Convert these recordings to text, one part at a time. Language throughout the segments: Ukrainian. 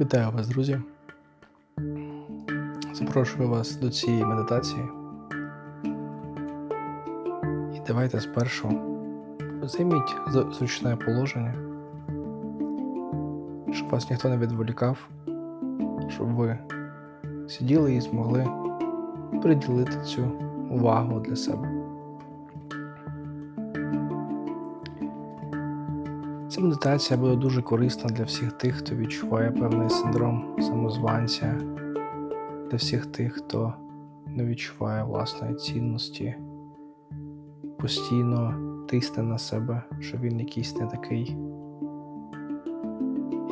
Вітаю вас, друзі. Запрошую вас до цієї медитації. І давайте спершу займіть зручне положення, щоб вас ніхто не відволікав, щоб ви сиділи і змогли приділити цю увагу для себе. Медитація буде дуже корисна для всіх тих, хто відчуває певний синдром самозванця, для всіх тих, хто не відчуває власної цінності, постійно тисне на себе, що він якийсь не такий.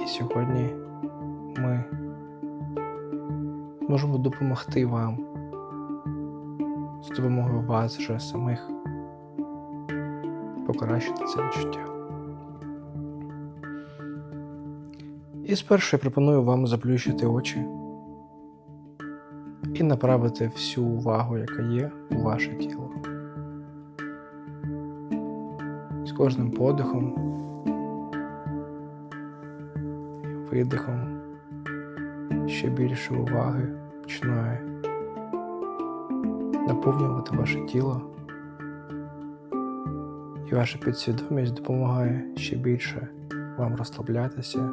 І сьогодні ми можемо допомогти вам з допомогою вас вже самих покращити це відчуття. І спершу я пропоную вам заплющити очі і направити всю увагу, яка є у ваше тіло. З кожним подихом видихом ще більше уваги починає наповнювати ваше тіло, і ваша підсвідомість допомагає ще більше вам розслаблятися.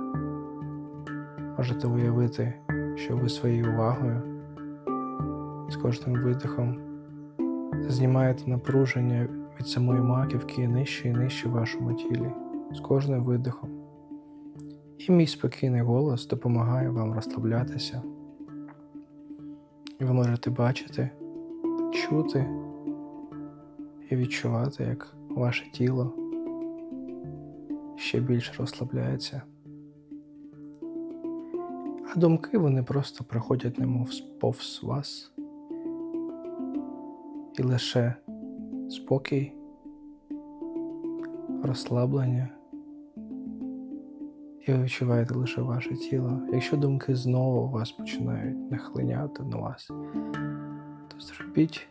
Можете уявити, що ви своєю увагою з кожним видихом знімаєте напруження від самої маківки нижче і нижче в вашому тілі з кожним видихом. І мій спокійний голос допомагає вам розслаблятися. І ви можете бачити, чути і відчувати, як ваше тіло ще більше розслабляється. А думки вони просто проходять немов повз вас. І лише спокій, розслаблення. І ви відчуваєте лише ваше тіло. Якщо думки знову вас починають нахлиняти на вас, то зробіть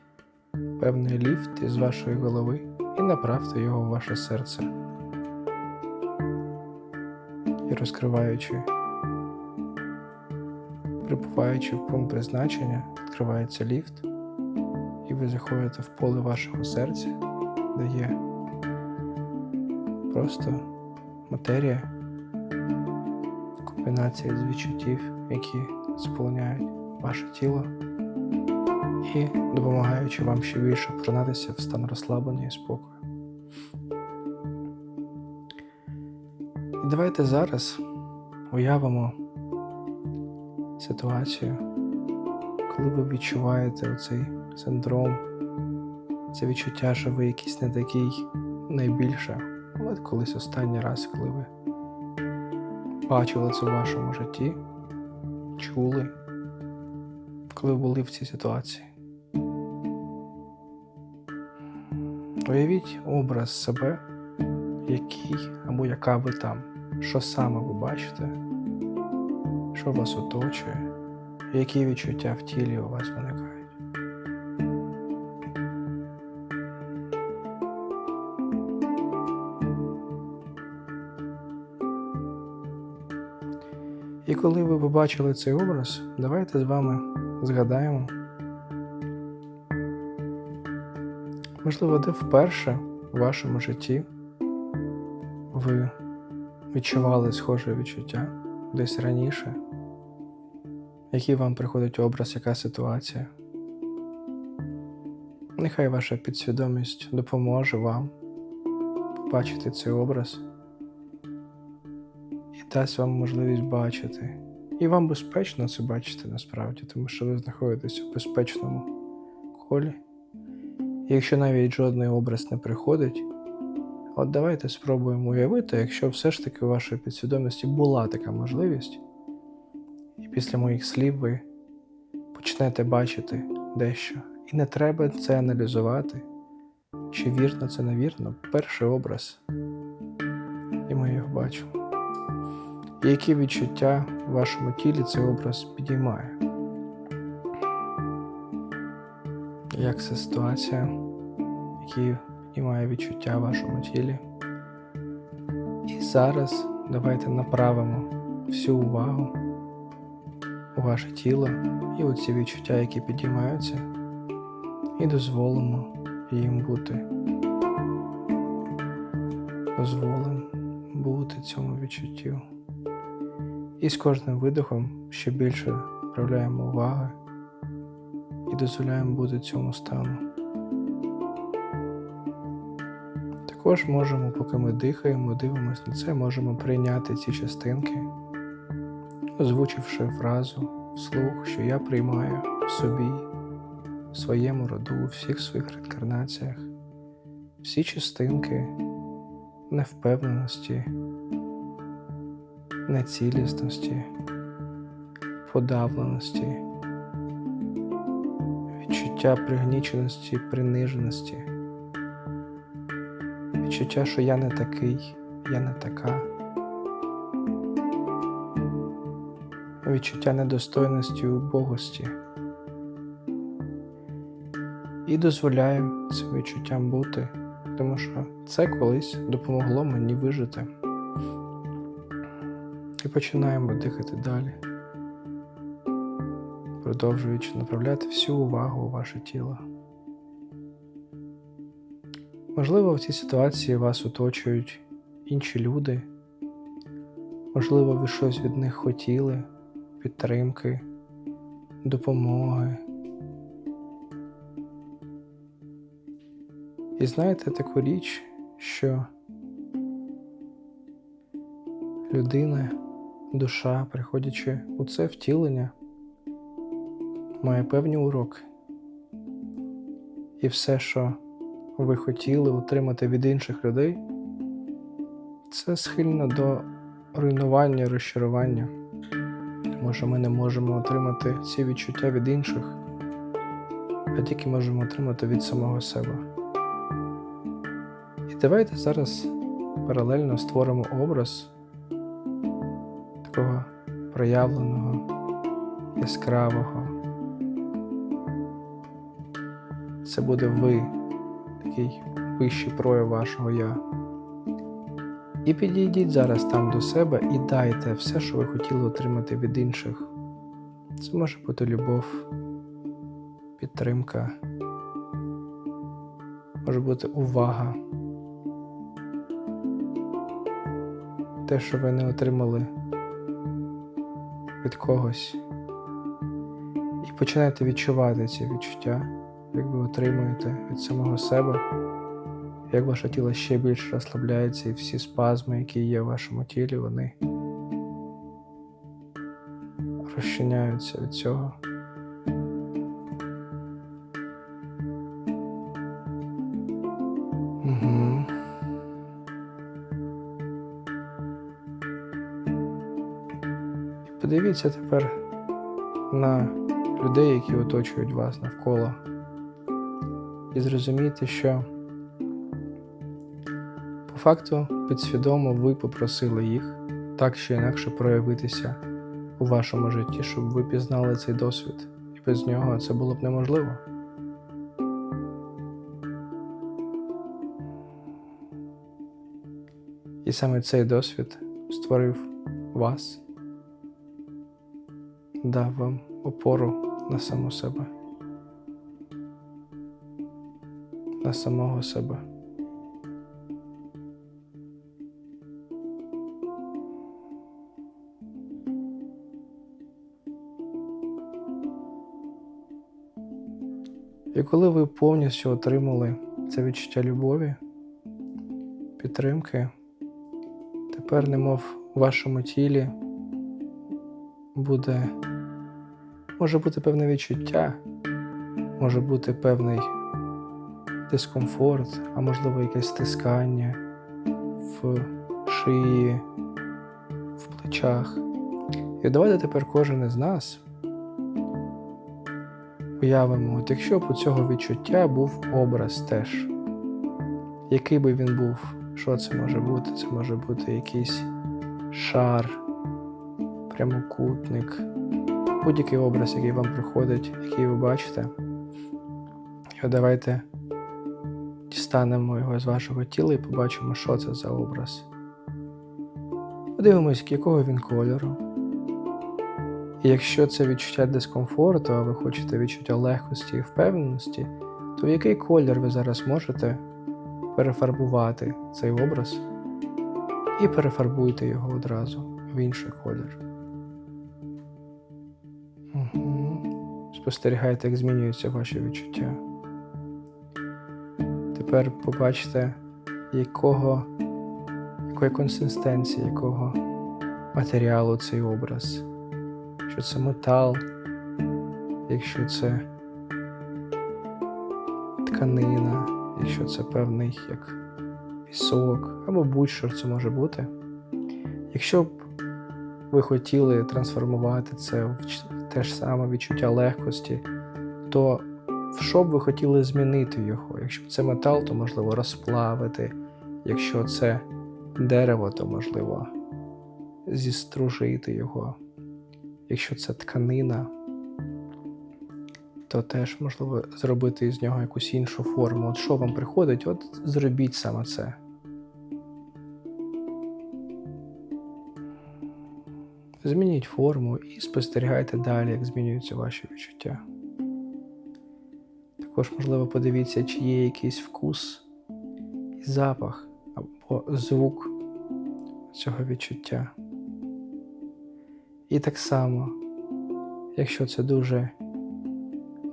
певний ліфт із вашої голови і направте його в ваше серце. І розкриваючи Прибуваючи в пункт призначення, відкривається ліфт, і ви заходите в поле вашого серця, де є просто матерія в комбінації з відчуттів, які сповняють ваше тіло, і допомагаючи вам ще більше пронатися в стан розслаблення і спокою. І давайте зараз уявимо ситуацію, коли ви відчуваєте оцей синдром, це відчуття, що ви якийсь не такий найбільше. От колись останній раз, коли ви бачили це в вашому житті, чули, коли ви були в цій ситуації. Уявіть образ себе, який або яка ви там, що саме ви бачите що вас оточує, які відчуття в тілі у вас виникають. І коли ви побачили цей образ, давайте з вами згадаємо, можливо, де вперше в вашому житті ви відчували схоже відчуття десь раніше, який вам приходить образ, яка ситуація. Нехай ваша підсвідомість допоможе вам побачити цей образ і дасть вам можливість бачити. І вам безпечно це бачити насправді, тому що ви знаходитесь у безпечному колі. І якщо навіть жодний образ не приходить, От давайте спробуємо уявити, якщо все ж таки у вашої підсвідомості була така можливість, і після моїх слів ви почнете бачити дещо. І не треба це аналізувати, чи вірно це невірно, перший образ, і ми його бачимо. І які відчуття в вашому тілі цей образ підіймає? Як це ситуація, які і має відчуття в вашому тілі. І зараз давайте направимо всю увагу у ваше тіло і оці відчуття, які підіймаються, і дозволимо їм бути. Дозволимо бути цьому відчуттю. І з кожним видихом ще більше вправляємо уваги і дозволяємо бути цьому стану. Також можемо, поки ми дихаємо, дивимося на це, можемо прийняти ці частинки, озвучивши фразу вслух, що я приймаю в собі, в своєму роду, у всіх своїх реінкарнаціях, всі частинки невпевненості, нецілісності, подавленості, відчуття пригніченості, приниженості, відчуття, що я не такий, я не така, відчуття недостойності убогості. І дозволяю цим відчуттям бути, тому що це колись допомогло мені вижити. І починаємо дихати далі, продовжуючи направляти всю увагу у ваше тіло. Можливо, в цій ситуації вас оточують інші люди, можливо, ви щось від них хотіли, підтримки, допомоги. І знаєте таку річ, що людина, душа, приходячи у це втілення, має певні уроки. І все, що ви хотіли отримати від інших людей, це схильно до руйнування, розчарування. Що ми не можемо отримати ці відчуття від інших, а тільки можемо отримати від самого себе. І давайте зараз паралельно створимо образ такого проявленого, яскравого. Це буде ви, такий вищий прояв вашого я. І підійдіть зараз там до себе і дайте все, що ви хотіли отримати від інших. Це може бути любов, підтримка, може бути увага. Те, що ви не отримали від когось. І починаєте відчувати ці відчуття, як ви отримуєте від самого себе, як ваше тіло ще більше розслабляється, і всі спазми, які є в вашому тілі, вони розчиняються від цього. Угу. Подивіться тепер на людей, які оточують вас навколо, і зрозумійте, що по факту підсвідомо ви попросили їх так чи інакше проявитися у вашому житті, щоб ви пізнали цей досвід, і без нього це було б неможливо. І саме цей досвід створив вас дав вам опору на саму себе, самого себе. І коли ви повністю отримали це відчуття любові, підтримки, тепер, немов у вашому тілі буде, може бути певне відчуття, може бути певний дискомфорт, а можливо якесь стискання в шиї, в плечах. І давайте тепер кожен із нас уявимо, от якщо б у цього відчуття був образ теж, який би він був, що це може бути? Це може бути якийсь шар прямокутник, будь-який образ, який вам приходить, який ви бачите. І давайте дістанемо його з вашого тіла і побачимо, що це за образ. Подивимось, якого він кольору. І якщо це відчуття дискомфорту, а ви хочете відчуття легкості і впевненості, то в який колір ви зараз можете перефарбувати цей образ і перефарбуйте його одразу в інший колір. Угу. Спостерігайте, як змінюються ваші відчуття. Тепер побачите, якого, якої консистенції, якого матеріалу цей образ. Якщо це метал, якщо це тканина, якщо це певний як пісок, або будь-що це може бути. Якщо б ви хотіли трансформувати це в те ж саме відчуття легкості, то що б ви хотіли змінити його? Якщо це метал, то можливо розплавити. Якщо це дерево, то можливо зістружити його. Якщо це тканина, то теж можливо зробити із нього якусь іншу форму. От що вам приходить, от зробіть саме це. Змініть форму і спостерігайте далі, як змінюються ваші відчуття. Також, можливо, подивіться, чи є якийсь вкус запах або звук цього відчуття. І так само, якщо це дуже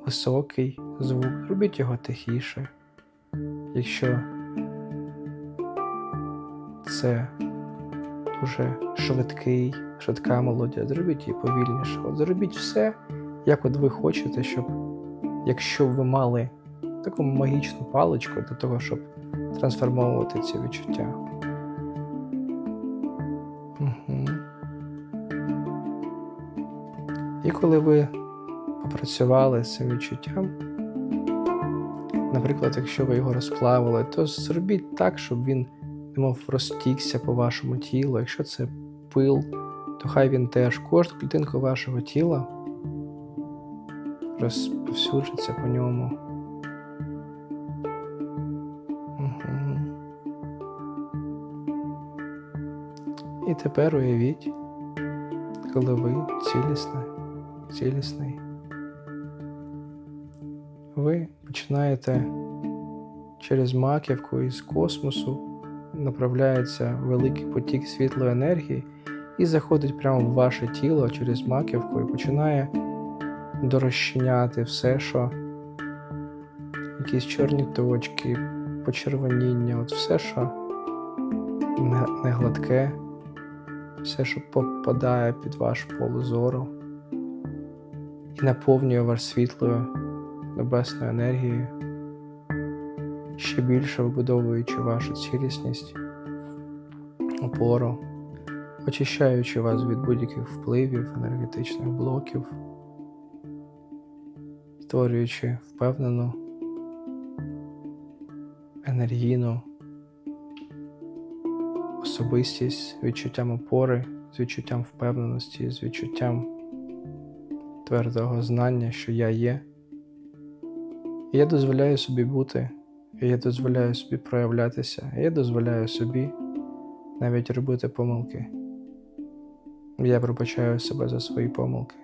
високий звук, робіть його тихіше. Якщо це дуже швидкий, швидка мелодія, зробіть її повільніше. От зробіть все, як от ви хочете, щоб якщо б ви мали таку магічну паличку для того, щоб трансформовувати ці відчуття. Угу. І коли ви попрацювали з цим відчуттям, наприклад, якщо ви його розплавили, то зробіть так, щоб він немов розтікся по вашому тілу. Якщо це пил, то хай він теж кожну клітинку вашого тіла розповсюджиться по ньому. Угу. І тепер уявіть, коли ви цілісне, цілісний, ви починаєте через маківку із космосу направляється великий потік світлої енергії і заходить прямо в ваше тіло через маківку і починає дорозчиняти все, що якісь чорні точки, почервоніння, от все, що не, гладке, все, що попадає під ваш поле зору і наповнює вас світлою небесною енергією, ще більше вибудовуючи вашу цілісність, опору, очищаючи вас від будь-яких впливів, енергетичних блоків, створюючи впевнену, енергійну особистість з відчуттям опори, з відчуттям впевненості, з відчуттям твердого знання, що я є. І я дозволяю собі бути, і я дозволяю собі проявлятися, і я дозволяю собі навіть робити помилки. Я пробачаю себе за свої помилки.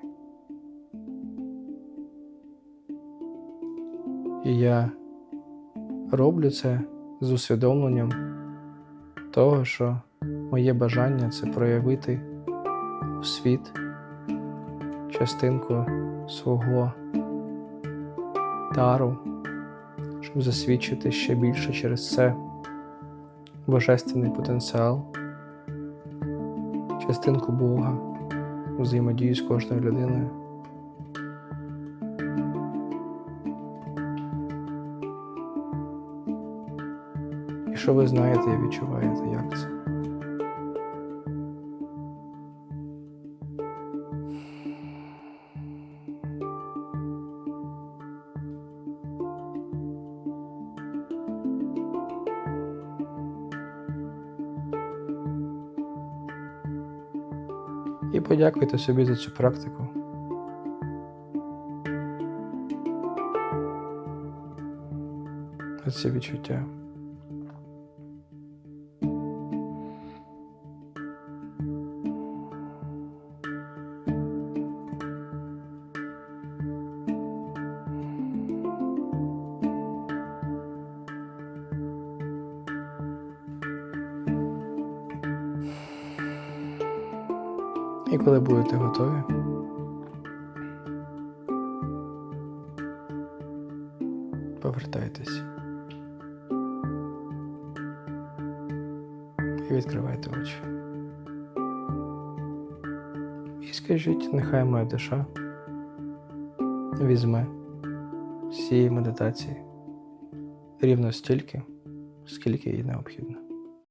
І я роблю це з усвідомленням того, що моє бажання це проявити у світ частинку свого дару, щоб засвідчити ще більше через це божественний потенціал, частинку Бога, взаємодію з кожною людиною. І що ви знаєте і відчуваєте, як це? І подякуйте собі за цю практику. Ці відчуття. І коли будете готові, повертайтесь і відкривайте очі. І скажіть, нехай моя душа візьме з медитації рівно стільки, скільки їй необхідно.